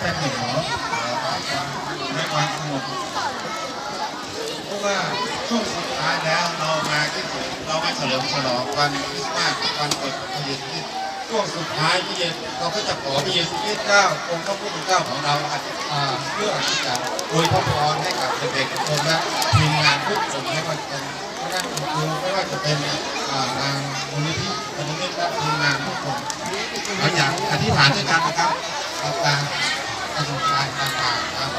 แป๊บหนึ่งเนาะในความสงบเพราะว่าช่วงสุดท้ายแล้วเรามาที่เรามาเฉลิมฉลองวันคริสต์มาสวันเกิดพระเยซูคริสต์ช่วงสุดท้ายพระเยซูเราก็จะขอพระเยซูคริสต์เจ้าองค์พระผู้เป็นเจ้าของเราอธิษฐานเพื่ออธิษฐานอวยพรให้กับเด็กๆทุกคนและทีมงานทุกคนไม่ว่าเป็นคณะครูไม่ว่าจะเป็นอ่างานมูลนิธิมูลนิธิและทีมงานทุกคนเราอยากอธิษฐานด้วยกันนะครับกับการ กระทารต่างๆครับ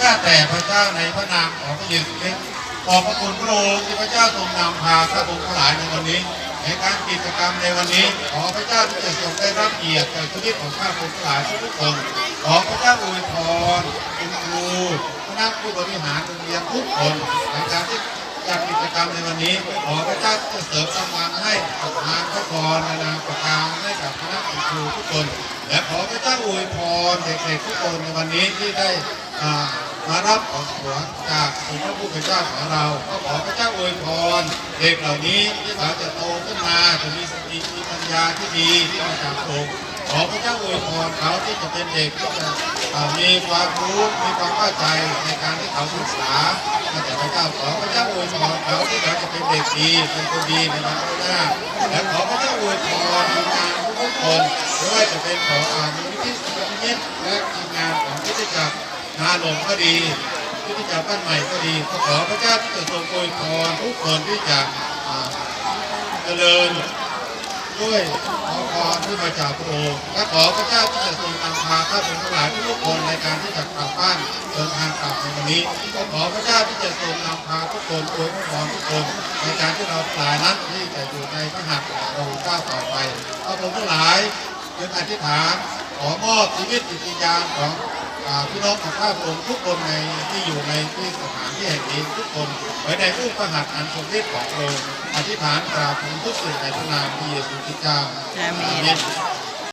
ข้าแต่พระเจ้าในพระนามของพระเยซูคริสต์ขอบพระคุณพระองค์ที่พระเจ้าทรงนำพาข้าพงทั้งหลายในวันนี้ ในการกิจกรรมในวันนี้ ขอพระเจ้าที่จะทรงได้รับเกียรติจากชีวิตของข้าพงทั้งหลายทุกคนขอพระเจ้าอวยพรคุณครูคณะผู้บริหารโรงเรียนทุกคนในการที่ จากกิจกรรมในวันนี้ ขอพระเจ้าจะเสริมกำลังให้ประทานพระพรในนามประการให้กับคณะครูทุกคน และขอพระเจ้าอวยพรเด็กๆทุกคนในวันนี้ที่ได้มารับของขวัญจากองค์พระผู้เป็นเจ้าของเราก็ขอพระเจ้าอวยพรเด็กเหล่านี้ที่เขาจะโตขึ้นมาจะมีสติมีปัญญาที่ดีที่มาจากพระองค์ ขอพระเจ้าอวยพรเขาที่จะเป็นเด็กที่จะมีความรู้มีความเข้าใจในการที่เขาศึกษาข้าแต่พระเจ้าขอพระเจ้าอวยพรเขาที่เขาจะเป็นเด็กดีเป็นคนดีในวันข้างหน้าและขอพระเจ้าอวยพรทีมงานทุกๆคนไม่ว่าจะเป็นของอามูลนิธิสุขมิตรและทีมงานของพิธีจักรนาหลงก็ดีพิธีจักรบ้านใหม่ก็ดีขอพระเจ้าที่จะทรงอวยพรทุกคนที่จะเจริญด้วย รที่มาจากพระองค์และขอพระเจ้าที่จะทรงนำพาข้าพเจ้าทั้งหลายทุกคนในการที่จะกลับบ้านเดินทางกลับในวันนี้ก็ขอพระเจ้าที่จะทรงนำพาทุกคนโดยพรทุกคน ในการที่เราหลายนั้นที่จะอยู่ในพระหัตถ์ขององค์เจ้าต่อไปข้าพเจ้าทั้งหลายเป็นอธิษฐานขอมอบชีวิตจิตวิญญาณของ พี่น้องของข้าพระองค์ทุกคนในที่อยู่ในที่สถานที่แห่งนี้ทุกคนไว้ในรูปประหัตอันทรงฤทธิ์ของพระองค์อธิษฐานกราบทูลทุกสิ่งในพระนามพระเยซูคริสต์เจ้าอาเมน